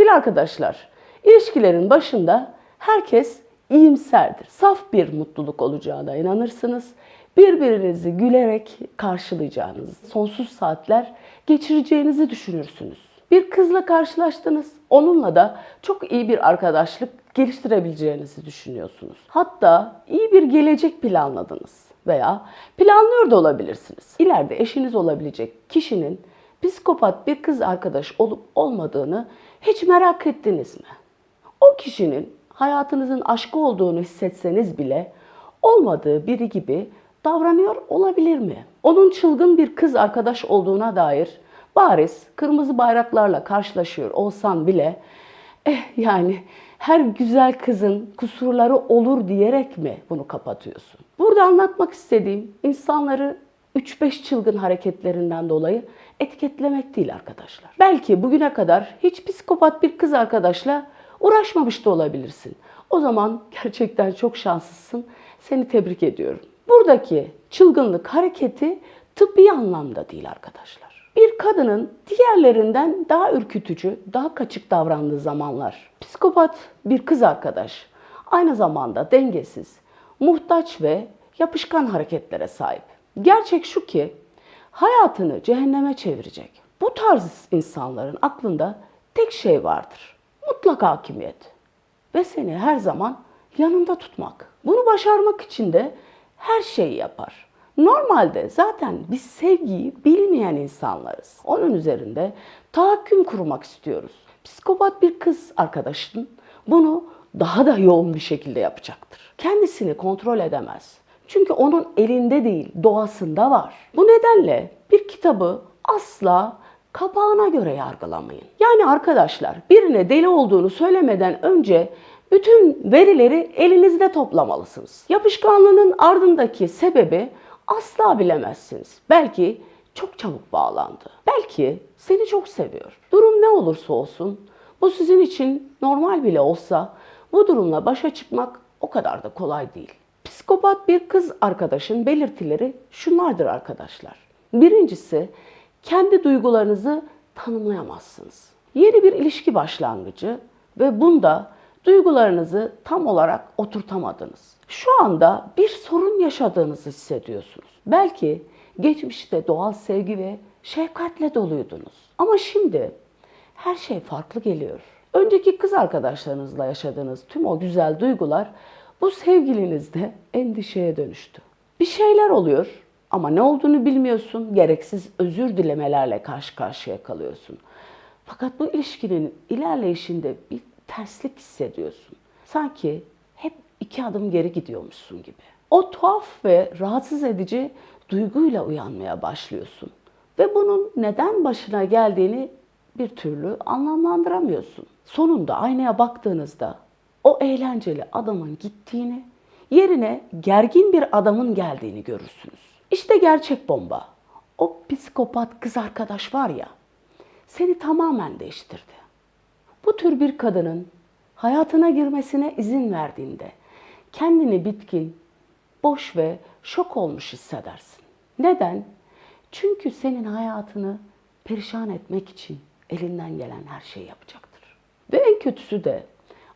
Sevgili arkadaşlar, ilişkilerin başında herkes iyimserdir. Saf bir mutluluk olacağına inanırsınız. Birbirinizi gülerek karşılayacağınız, sonsuz saatler geçireceğinizi düşünürsünüz. Bir kızla karşılaştınız, onunla da çok iyi bir arkadaşlık geliştirebileceğinizi düşünüyorsunuz. Hatta iyi bir gelecek planladınız veya planlıyor da olabilirsiniz. İleride eşiniz olabilecek kişinin psikopat bir kız arkadaş olup olmadığını hiç merak ettiniz mi? O kişinin hayatınızın aşkı olduğunu hissetseniz bile olmadığı biri gibi davranıyor olabilir mi? Onun çılgın bir kız arkadaş olduğuna dair bariz kırmızı bayraklarla karşılaşıyor olsan bile eh yani her güzel kızın kusurları olur diyerek mi bunu kapatıyorsun? Burada anlatmak istediğim insanları 3-5 çılgın hareketlerinden dolayı etiketlemek değil arkadaşlar. Belki bugüne kadar hiç psikopat bir kız arkadaşla uğraşmamış da olabilirsin. O zaman gerçekten çok şanslısın. Seni tebrik ediyorum. Buradaki çılgınlık hareketi tıbbi anlamda değil arkadaşlar. Bir kadının diğerlerinden daha ürkütücü, daha kaçık davrandığı zamanlar. Psikopat bir kız arkadaş aynı zamanda dengesiz, muhtaç ve yapışkan hareketlere sahip. Gerçek şu ki hayatını cehenneme çevirecek. Bu tarz insanların aklında tek şey vardır. Mutlak hakimiyet. Ve seni her zaman yanında tutmak. Bunu başarmak için de her şeyi yapar. Normalde zaten biz sevgiyi bilmeyen insanlarız. Onun üzerinde tahakküm kurmak istiyoruz. Psikopat bir kız arkadaşın bunu daha da yoğun bir şekilde yapacaktır. Kendisini kontrol edemez. Çünkü onun elinde değil, doğasında var. Bu nedenle bir kitabı asla kapağına göre yargılamayın. Yani arkadaşlar birine deli olduğunu söylemeden önce bütün verileri elinizde toplamalısınız. Yapışkanlığının ardındaki sebebi asla bilemezsiniz. Belki çok çabuk bağlandı. Belki seni çok seviyor. Durum ne olursa olsun bu sizin için normal bile olsa bu durumla başa çıkmak o kadar da kolay değil. Psikopat bir kız arkadaşın belirtileri şunlardır arkadaşlar. Birincisi kendi duygularınızı tanımlayamazsınız. Yeni bir ilişki başlangıcı ve bunda duygularınızı tam olarak oturtamadınız. Şu anda bir sorun yaşadığınızı hissediyorsunuz. Belki geçmişte doğal sevgi ve şefkatle doluydunuz. Ama şimdi her şey farklı geliyor. Önceki kız arkadaşlarınızla yaşadığınız tüm o güzel duygular bu sevgilinizde endişeye dönüştü. Bir şeyler oluyor ama ne olduğunu bilmiyorsun. Gereksiz özür dilemelerle karşı karşıya kalıyorsun. Fakat bu ilişkinin ilerleyişinde bir terslik hissediyorsun. Sanki hep iki adım geri gidiyormuşsun gibi. O tuhaf ve rahatsız edici duyguyla uyanmaya başlıyorsun. Ve bunun neden başına geldiğini bir türlü anlamlandıramıyorsun. Sonunda aynaya baktığınızda o eğlenceli adamın gittiğini, yerine gergin bir adamın geldiğini görürsünüz. İşte gerçek bomba. O psikopat kız arkadaş var ya, seni tamamen değiştirdi. Bu tür bir kadının hayatına girmesine izin verdiğinde kendini bitkin, boş ve şok olmuş hissedersin. Neden? Çünkü senin hayatını perişan etmek için elinden gelen her şeyi yapacaktır. Ve en kötüsü de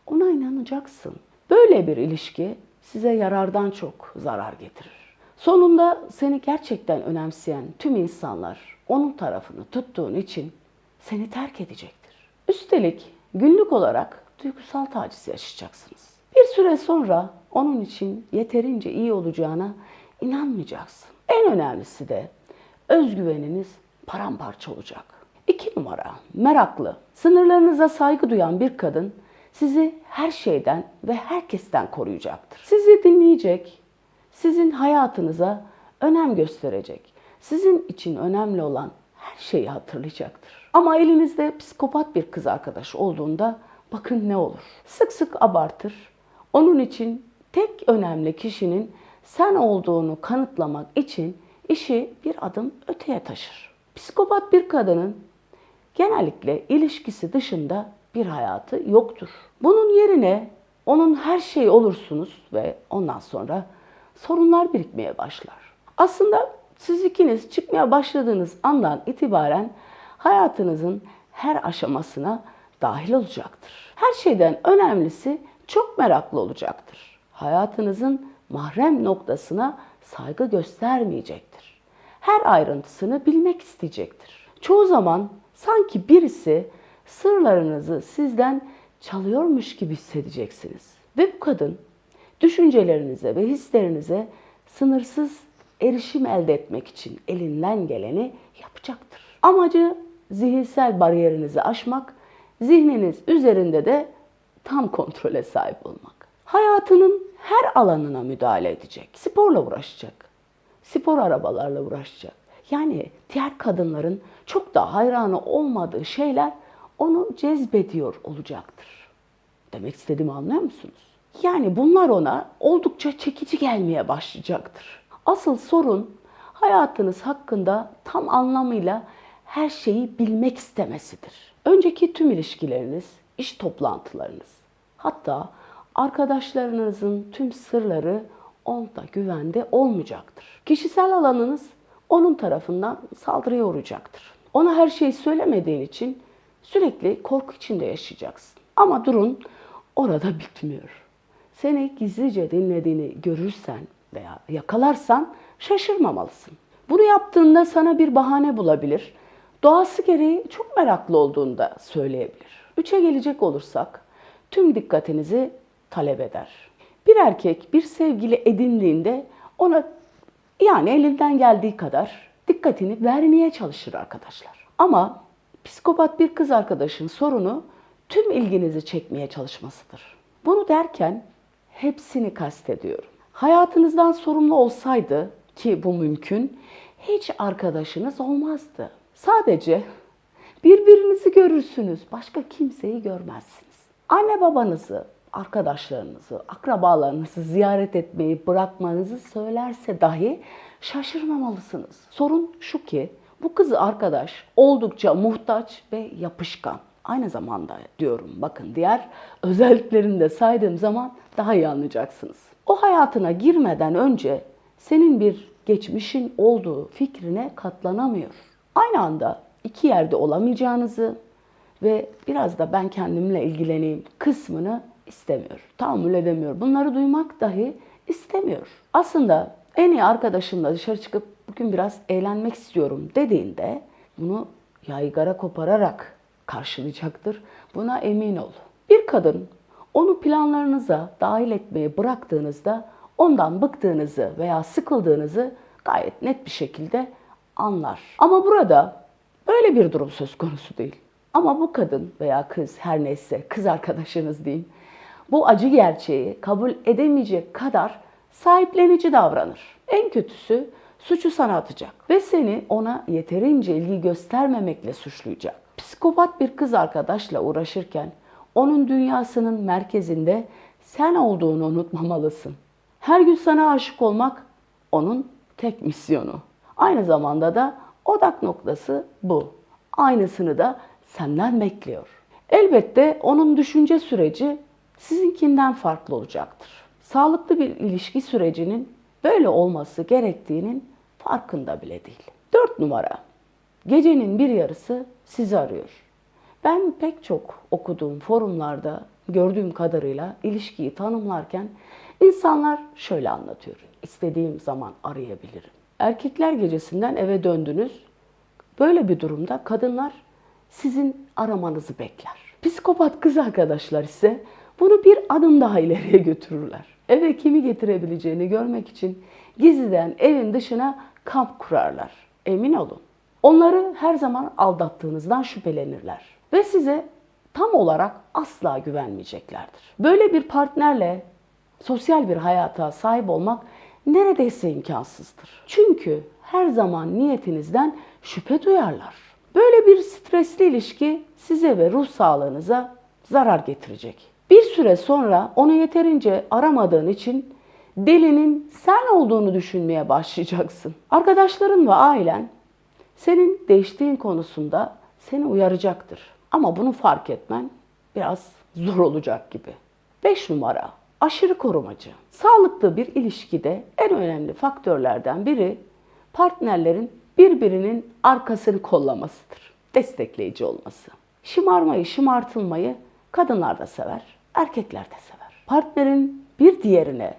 ona inanacaksın. Böyle bir ilişki size yarardan çok zarar getirir. Sonunda seni gerçekten önemseyen tüm insanlar onun tarafını tuttuğun için seni terk edecektir. Üstelik günlük olarak duygusal taciz yaşayacaksınız. Bir süre sonra onun için yeterince iyi olacağına inanmayacaksın. En önemlisi de özgüveniniz paramparça olacak. İki numara, meraklı, sınırlarınıza saygı duyan bir kadın sizi her şeyden ve herkesten koruyacaktır. Sizi dinleyecek, sizin hayatınıza önem gösterecek, sizin için önemli olan her şeyi hatırlayacaktır. Ama elinizde psikopat bir kız arkadaş olduğunda bakın ne olur. Sık sık abartır. Onun için tek önemli kişinin sen olduğunu kanıtlamak için işi bir adım öteye taşır. Psikopat bir kadının genellikle ilişkisi dışında bir hayatı yoktur. Bunun yerine onun her şeyi olursunuz ve ondan sonra sorunlar birikmeye başlar. Aslında siz ikiniz çıkmaya başladığınız andan itibaren hayatınızın her aşamasına dahil olacaktır. Her şeyden önemlisi çok meraklı olacaktır. Hayatınızın mahrem noktasına saygı göstermeyecektir. Her ayrıntısını bilmek isteyecektir. Çoğu zaman sanki birisi sırlarınızı sizden çalıyormuş gibi hissedeceksiniz. Ve bu kadın düşüncelerinize ve hislerinize sınırsız erişim elde etmek için elinden geleni yapacaktır. Amacı zihinsel bariyerinizi aşmak, zihniniz üzerinde de tam kontrole sahip olmak. Hayatının her alanına müdahale edecek. Sporla uğraşacak. Spor arabalarla uğraşacak. Yani diğer kadınların çok da hayranı olmadığı şeyler onu cezbediyor olacaktır. Demek istediğimi anlıyor musunuz? Yani bunlar ona oldukça çekici gelmeye başlayacaktır. Asıl sorun hayatınız hakkında tam anlamıyla her şeyi bilmek istemesidir. Önceki tüm ilişkileriniz, iş toplantılarınız, hatta arkadaşlarınızın tüm sırları onda güvende olmayacaktır. Kişisel alanınız onun tarafından saldırıya uğrayacaktır. Ona her şeyi söylemediğin için sürekli korku içinde yaşayacaksın. Ama durun orada bitmiyor. Seni gizlice dinlediğini görürsen veya yakalarsan şaşırmamalısın. Bunu yaptığında sana bir bahane bulabilir. Doğası gereği çok meraklı olduğunu da söyleyebilir. Üçe gelecek olursak tüm dikkatinizi talep eder. Bir erkek bir sevgili edindiğinde ona yani elinden geldiği kadar dikkatini vermeye çalışır arkadaşlar. Ama psikopat bir kız arkadaşın sorunu tüm ilginizi çekmeye çalışmasıdır. Bunu derken hepsini kastediyorum. Hayatınızdan sorumlu olsaydı ki bu mümkün, hiç arkadaşınız olmazdı. Sadece birbirinizi görürsünüz, başka kimseyi görmezsiniz. Anne babanızı, arkadaşlarınızı, akrabalarınızı ziyaret etmeyi bırakmanızı söylerse dahi şaşırmamalısınız. Sorun şu ki bu kız arkadaş oldukça muhtaç ve yapışkan. Aynı zamanda diyorum bakın diğer özelliklerini de saydığım zaman daha iyi anlayacaksınız. O hayatına girmeden önce senin bir geçmişin olduğu fikrine katlanamıyor. Aynı anda iki yerde olamayacağınızı ve biraz da ben kendimle ilgileneyim kısmını istemiyor. Tahammül edemiyor. Bunları duymak dahi istemiyor. Aslında en iyi arkadaşımla dışarı çıkıp bugün biraz eğlenmek istiyorum dediğinde bunu yaygara kopararak karşılayacaktır. Buna emin ol. Bir kadın onu planlarınıza dahil etmeyi bıraktığınızda ondan bıktığınızı veya sıkıldığınızı gayet net bir şekilde anlar. Ama burada böyle bir durum söz konusu değil. Ama bu kadın veya kız her neyse kız arkadaşınız diyeyim bu acı gerçeği kabul edemeyecek kadar sahiplenici davranır. En kötüsü suçu sana atacak ve seni ona yeterince ilgi göstermemekle suçlayacak. Psikopat bir kız arkadaşla uğraşırken onun dünyasının merkezinde sen olduğunu unutmamalısın. Her gün sana aşık olmak onun tek misyonu. Aynı zamanda da odak noktası bu. Aynısını da senden bekliyor. Elbette onun düşünce süreci sizinkinden farklı olacaktır. Sağlıklı bir ilişki sürecinin böyle olması gerektiğinin farkında bile değil. 4 numara. Gecenin bir yarısı sizi arıyor. Ben pek çok okuduğum forumlarda gördüğüm kadarıyla ilişkiyi tanımlarken insanlar şöyle anlatıyor. İstediğim zaman arayabilirim. Erkekler gecesinden eve döndünüz. Böyle bir durumda kadınlar sizin aramanızı bekler. Psikopat kız arkadaşlar ise bunu bir adım daha ileriye götürürler. Eve kimi getirebileceğini görmek için gizliden evin dışına kamp kurarlar. Emin olun. Onları her zaman aldattığınızdan şüphelenirler ve size tam olarak asla güvenmeyeceklerdir. Böyle bir partnerle sosyal bir hayata sahip olmak neredeyse imkansızdır. Çünkü her zaman niyetinizden şüphe duyarlar. Böyle bir stresli ilişki size ve ruh sağlığınıza zarar getirecek. Bir süre sonra onu yeterince aramadığın için delinin sen olduğunu düşünmeye başlayacaksın. Arkadaşların ve ailen senin değiştiğin konusunda seni uyaracaktır. Ama bunu fark etmen biraz zor olacak gibi. 5 numara aşırı korumacı. Sağlıklı bir ilişkide en önemli faktörlerden biri partnerlerin birbirinin arkasını kollamasıdır. Destekleyici olması. Şımarmayı, şımartılmayı kadınlar da sever, erkekler de sever. Partnerin bir diğerine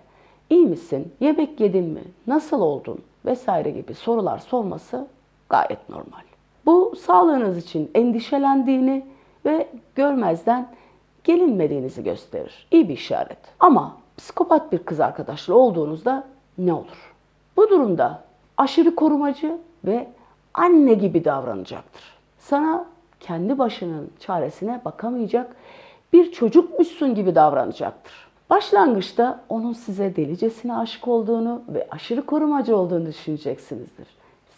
iyi misin, yemek yedin mi, nasıl oldun vesaire gibi sorular sorması gayet normal. Bu sağlığınız için endişelendiğini ve görmezden gelinmediğinizi gösterir. İyi bir işaret. Ama psikopat bir kız arkadaşla olduğunuzda ne olur? Bu durumda aşırı korumacı ve anne gibi davranacaktır. Sana kendi başının çaresine bakamayacak bir çocukmuşsun gibi davranacaktır. Başlangıçta onun size delicesine aşık olduğunu ve aşırı korumacı olduğunu düşüneceksinizdir.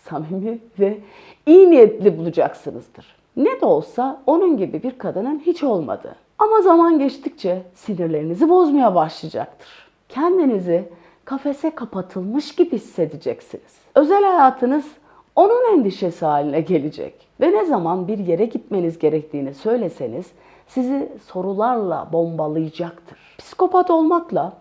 Samimi ve iyi niyetli bulacaksınızdır. Ne de olsa onun gibi bir kadının hiç olmadı. Ama zaman geçtikçe sinirlerinizi bozmaya başlayacaktır. Kendinizi kafese kapatılmış gibi hissedeceksiniz. Özel hayatınız onun endişesi haline gelecek. Ve ne zaman bir yere gitmeniz gerektiğini söyleseniz sizi sorularla bombalayacaktır. Psikopat olmakla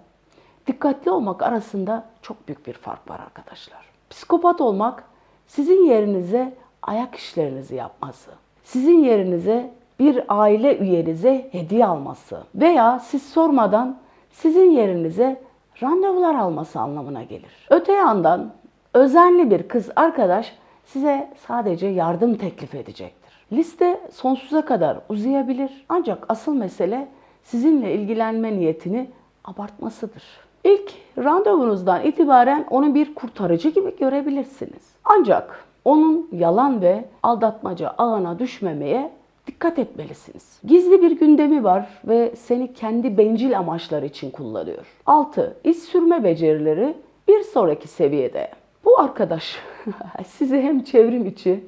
dikkatli olmak arasında çok büyük bir fark var arkadaşlar. Psikopat olmak sizin yerinize ayak işlerinizi yapması, sizin yerinize bir aile üyenize hediye alması veya siz sormadan sizin yerinize randevular alması anlamına gelir. Öte yandan özenli bir kız arkadaş size sadece yardım teklif edecektir. Liste sonsuza kadar uzayabilir ancak asıl mesele sizinle ilgilenme niyetini abartmasıdır. İlk randevunuzdan itibaren onu bir kurtarıcı gibi görebilirsiniz. Ancak onun yalan ve aldatmaca ağına düşmemeye dikkat etmelisiniz. Gizli bir gündemi var ve seni kendi bencil amaçlar için kullanıyor. 6. İz sürme becerileri bir sonraki seviyede. Bu arkadaş sizi hem çevrim içi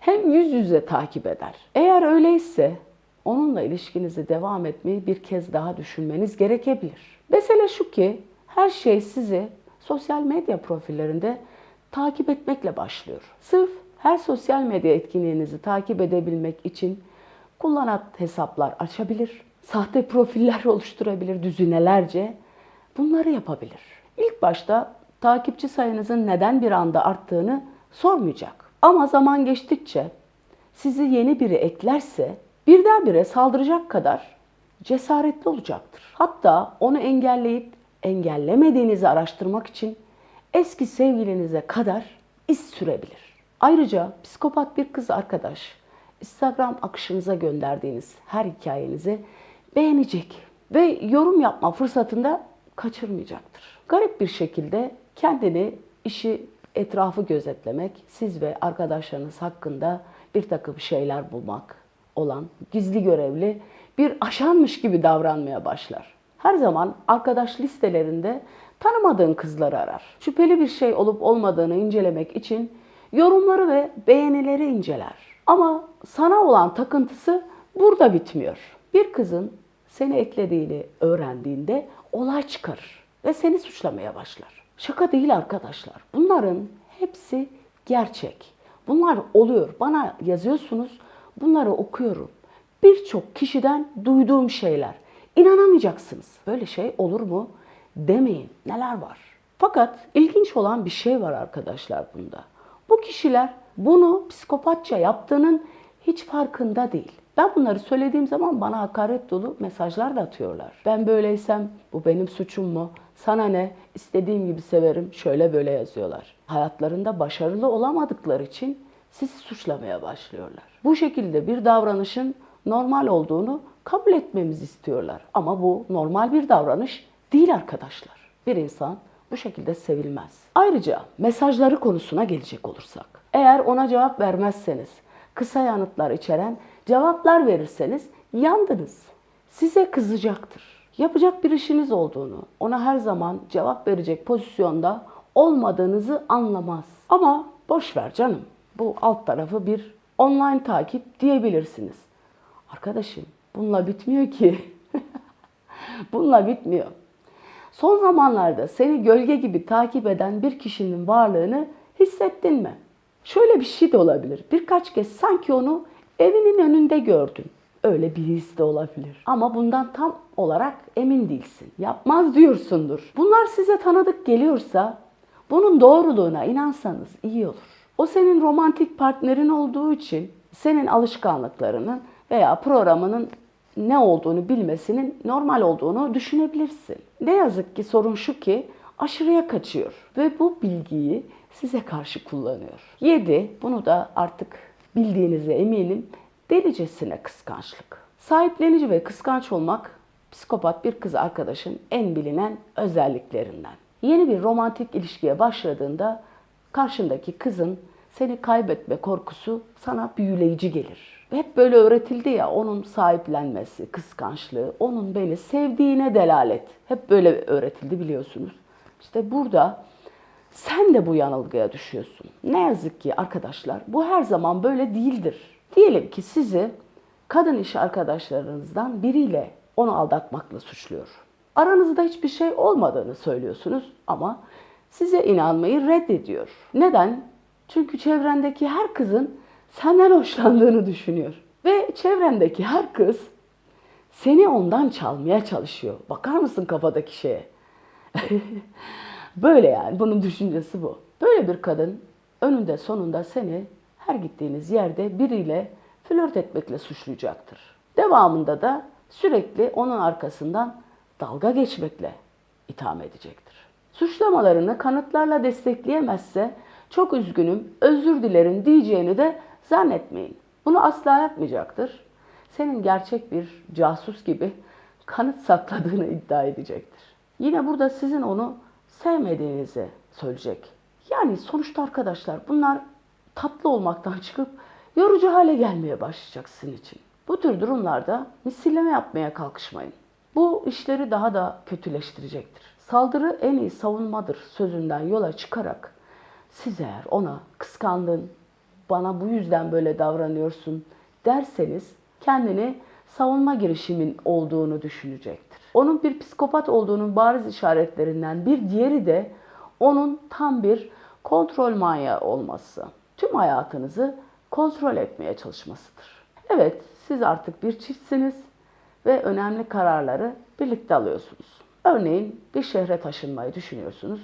hem yüz yüze takip eder. Eğer öyleyse onunla ilişkinizi devam etmeyi bir kez daha düşünmeniz gerekebilir. Mesele şu ki her şey sizi sosyal medya profillerinde takip etmekle başlıyor. Sırf her sosyal medya etkinliğinizi takip edebilmek için kullanat hesaplar açabilir, sahte profiller oluşturabilir düzinelerce. Bunları yapabilir. İlk başta takipçi sayınızın neden bir anda arttığını sormayacak. Ama zaman geçtikçe sizi yeni biri eklerse birdenbire saldıracak kadar cesaretli olacaktır. Hatta onu engelleyip engellemediğinizi araştırmak için eski sevgilinize kadar iz sürebilir. Ayrıca psikopat bir kız arkadaş Instagram akışınıza gönderdiğiniz her hikayenizi beğenecek ve yorum yapma fırsatında kaçırmayacaktır. Garip bir şekilde kendini, işi, etrafı gözetlemek, siz ve arkadaşlarınız hakkında bir takım şeyler bulmak olan gizli görevli bir aşanmış gibi davranmaya başlar. Her zaman arkadaş listelerinde tanımadığın kızları arar. Şüpheli bir şey olup olmadığını incelemek için yorumları ve beğenileri inceler. Ama sana olan takıntısı burada bitmiyor. Bir kızın seni eklediğini öğrendiğinde olay çıkarır ve seni suçlamaya başlar. Şaka değil arkadaşlar. Bunların hepsi gerçek. Bunlar oluyor. Bana yazıyorsunuz. Bunları okuyorum. Birçok kişiden duyduğum şeyler. İnanamayacaksınız. Böyle şey olur mu? Demeyin. Neler var? Fakat ilginç olan bir şey var arkadaşlar bunda. Bu kişiler bunu psikopatça yaptığının hiç farkında değil. Ben bunları söylediğim zaman bana hakaret dolu mesajlar da atıyorlar. Ben böyleysem bu benim suçum mu? Sana ne? İstediğim gibi severim. Şöyle böyle yazıyorlar. Hayatlarında başarılı olamadıkları için sizi suçlamaya başlıyorlar. Bu şekilde bir davranışın normal olduğunu kabul etmemizi istiyorlar. Ama bu normal bir davranış değil arkadaşlar. Bir insan bu şekilde sevilmez. Ayrıca mesajları konusuna gelecek olursak. Eğer ona cevap vermezseniz, kısa yanıtlar içeren cevaplar verirseniz yandınız. Size kızacaktır. Yapacak bir işiniz olduğunu, ona her zaman cevap verecek pozisyonda olmadığınızı anlamaz. Ama boş ver canım. Bu alt tarafı bir online takip diyebilirsiniz. Arkadaşım bununla bitmiyor ki. bununla bitmiyor. Son zamanlarda seni gölge gibi takip eden bir kişinin varlığını hissettin mi? Şöyle bir şey de olabilir. Birkaç kez sanki onu evinin önünde gördün. Öyle bir his de olabilir. Ama bundan tam olarak emin değilsin. Yapmaz diyorsundur. Bunlar size tanıdık geliyorsa bunun doğruluğuna inansanız iyi olur. O senin romantik partnerin olduğu için senin alışkanlıklarının veya programının ne olduğunu bilmesinin normal olduğunu düşünebilirsin. Ne yazık ki sorun şu ki aşırıya kaçıyor ve bu bilgiyi size karşı kullanıyor. 7. Bunu da artık bildiğinize eminim. Delicesine kıskançlık. Sahiplenici ve kıskanç olmak psikopat bir kız arkadaşın en bilinen özelliklerinden. Yeni bir romantik ilişkiye başladığında karşındaki kızın seni kaybetme korkusu sana büyüleyici gelir. Hep böyle öğretildi ya onun sahiplenmesi, kıskançlığı, onun beni sevdiğine delalet. Hep böyle öğretildi biliyorsunuz. İşte burada sen de bu yanılgıya düşüyorsun. Ne yazık ki arkadaşlar bu her zaman böyle değildir. Diyelim ki sizi kadın iş arkadaşlarınızdan biriyle onu aldatmakla suçluyor. Aranızda hiçbir şey olmadığını söylüyorsunuz ama size inanmayı reddediyor. Neden? Çünkü çevrendeki her kızın senden hoşlandığını düşünüyor. Ve çevrendeki her kız seni ondan çalmaya çalışıyor. Bakar mısın kafadaki şeye? Böyle yani bunun düşüncesi bu. Böyle bir kadın önünde sonunda seni her gittiğiniz yerde biriyle flört etmekle suçlayacaktır. Devamında da sürekli onun arkasından dalga geçmekle itham edecektir. Suçlamalarını kanıtlarla destekleyemezse çok üzgünüm, özür dilerim diyeceğini de zannetmeyin. Bunu asla yapmayacaktır. Senin gerçek bir casus gibi kanıt sakladığını iddia edecektir. Yine burada sizin onu sevmediğinizi söyleyecek. Yani sonuçta arkadaşlar bunlar tatlı olmaktan çıkıp yorucu hale gelmeye başlayacak sizin için. Bu tür durumlarda misilleme yapmaya kalkışmayın. Bu işleri daha da kötüleştirecektir. Saldırı en iyi savunmadır sözünden yola çıkarak siz eğer ona kıskandın, bana bu yüzden böyle davranıyorsun derseniz kendini savunma girişimin olduğunu düşünecektir. Onun bir psikopat olduğunun bariz işaretlerinden bir diğeri de onun tam bir kontrol manyağı olması. Tüm hayatınızı kontrol etmeye çalışmasıdır. Evet, siz artık bir çiftsiniz ve önemli kararları birlikte alıyorsunuz. Örneğin bir şehre taşınmayı düşünüyorsunuz.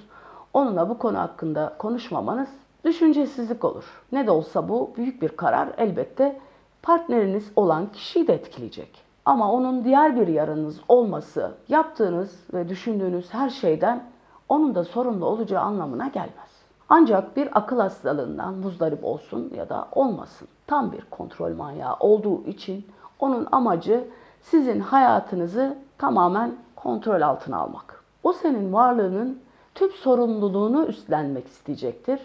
Onunla bu konu hakkında konuşmamanız düşüncesizlik olur. Ne de olsa bu büyük bir karar elbette partneriniz olan kişiyi de etkileyecek. Ama onun diğer bir yarınız olması, yaptığınız ve düşündüğünüz her şeyden onun da sorumlu olacağı anlamına gelmez. Ancak bir akıl hastalığından muzdarip olsun ya da olmasın. Tam bir kontrol manyağı olduğu için onun amacı sizin hayatınızı tamamen kontrol altına almak. O senin varlığının tüm sorumluluğunu üstlenmek isteyecektir.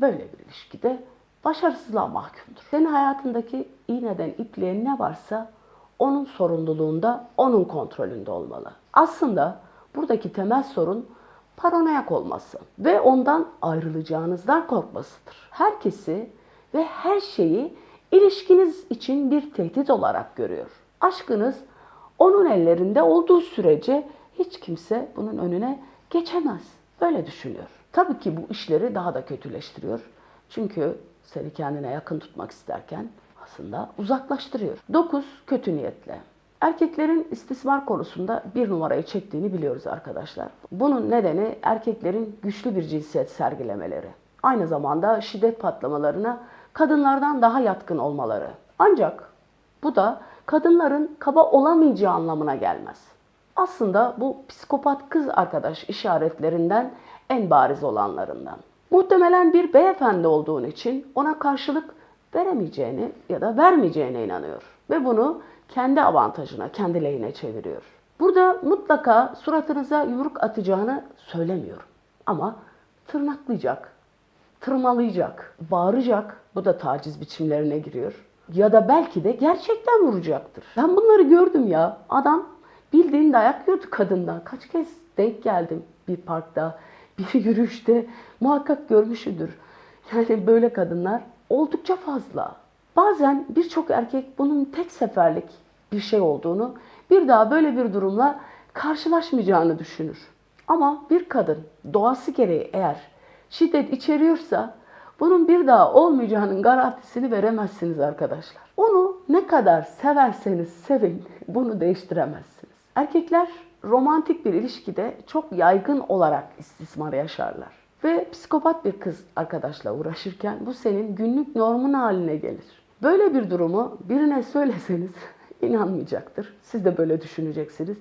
Böyle bir ilişkide başarısızlığa mahkumdur. Senin hayatındaki iğneden ipliğe ne varsa onun sorumluluğunda, onun kontrolünde olmalı. Aslında buradaki temel sorun paranoyak olması ve ondan ayrılacağınızdan korkmasıdır. Herkesi ve her şeyi ilişkiniz için bir tehdit olarak görüyor. Aşkınız onun ellerinde olduğu sürece hiç kimse bunun önüne geçemez. Böyle düşünüyor. Tabii ki bu işleri daha da kötüleştiriyor. Çünkü seni kendine yakın tutmak isterken aslında uzaklaştırıyor. 9. Kötü niyetle. Erkeklerin istismar konusunda bir numarayı çektiğini biliyoruz arkadaşlar. Bunun nedeni erkeklerin güçlü bir cinsiyet sergilemeleri. Aynı zamanda şiddet patlamalarına kadınlardan daha yatkın olmaları. Ancak bu da kadınların kaba olamayacağı anlamına gelmez. Aslında bu psikopat kız arkadaş işaretlerinden en bariz olanlarından. Muhtemelen bir beyefendi olduğun için ona karşılık veremeyeceğini ya da vermeyeceğine inanıyor. Ve bunu kendi avantajına, kendi lehine çeviriyor. Burada mutlaka suratınıza yumruk atacağını söylemiyorum. Ama tırnaklayacak, tırmalayacak, bağıracak. Bu da taciz biçimlerine giriyor. Ya da belki de gerçekten vuracaktır. Ben bunları gördüm ya. Adam bildiğin dayak yiyordu kadından. Kaç kez denk geldim bir parkta, bir yürüyüşte. Muhakkak görmüşüdür. Yani böyle kadınlar oldukça fazla. Bazen birçok erkek bunun tek seferlik bir şey olduğunu, bir daha böyle bir durumla karşılaşmayacağını düşünür. Ama bir kadın doğası gereği eğer şiddet içeriyorsa bunun bir daha olmayacağının garantisini veremezsiniz arkadaşlar. Onu ne kadar severseniz sevin bunu değiştiremezsiniz. Erkekler romantik bir ilişkide çok yaygın olarak istismar yaşarlar. Ve psikopat bir kız arkadaşla uğraşırken bu senin günlük normun haline gelir. Böyle bir durumu birine söyleseniz inanmayacaktır. Siz de böyle düşüneceksiniz.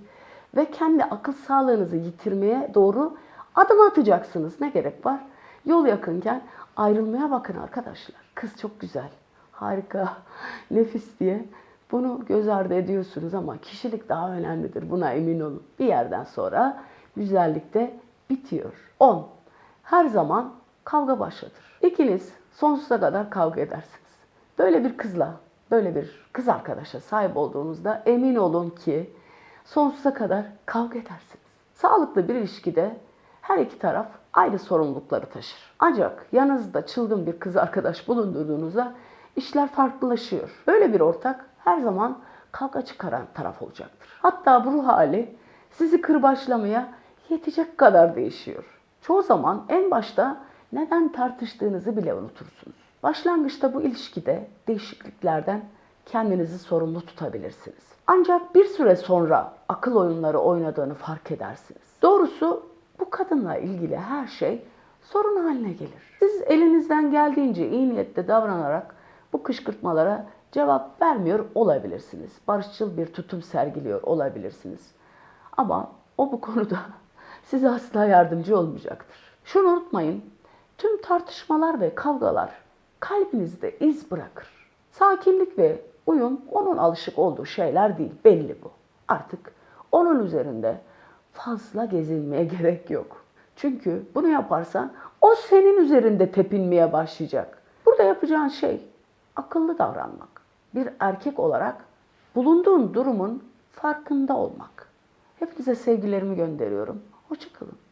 Ve kendi akıl sağlığınızı yitirmeye doğru adım atacaksınız. Ne gerek var? Yol yakınken ayrılmaya bakın arkadaşlar. Kız çok güzel, harika, nefis diye bunu göz ardı ediyorsunuz ama kişilik daha önemlidir. Buna emin olun. Bir yerden sonra güzellik de bitiyor. 10. Her zaman kavga başlatır. İkiniz sonsuza kadar kavga edersiniz. Böyle bir kızla, böyle bir kız arkadaşa sahip olduğunuzda emin olun ki sonsuza kadar kavga edersiniz. Sağlıklı bir ilişkide her iki taraf aynı sorumlulukları taşır. Ancak yanınızda çılgın bir kız arkadaş bulundurduğunuzda işler farklılaşıyor. Böyle bir ortak her zaman kavga çıkaran taraf olacaktır. Hatta bu ruh hali sizi kırbaçlamaya yetecek kadar değişiyor. Çoğu zaman en başta neden tartıştığınızı bile unutursunuz. Başlangıçta bu ilişkide değişikliklerden kendinizi sorumlu tutabilirsiniz. Ancak bir süre sonra akıl oyunları oynadığını fark edersiniz. Doğrusu bu kadınla ilgili her şey sorun haline gelir. Siz elinizden geldiğince iyi niyetle davranarak bu kışkırtmalara cevap vermiyor olabilirsiniz. Barışçıl bir tutum sergiliyor olabilirsiniz. Ama o bu konuda size asla yardımcı olmayacaktır. Şunu unutmayın, tüm tartışmalar ve kavgalar kalbinizde iz bırakır. Sakinlik ve uyum onun alışık olduğu şeyler değil, belli bu. Artık onun üzerinde fazla gezinmeye gerek yok. Çünkü bunu yaparsan o senin üzerinde tepinmeye başlayacak. Burada yapacağın şey akıllı davranmak. Bir erkek olarak bulunduğun durumun farkında olmak. Hepinize sevgilerimi gönderiyorum. Hoşçakalın.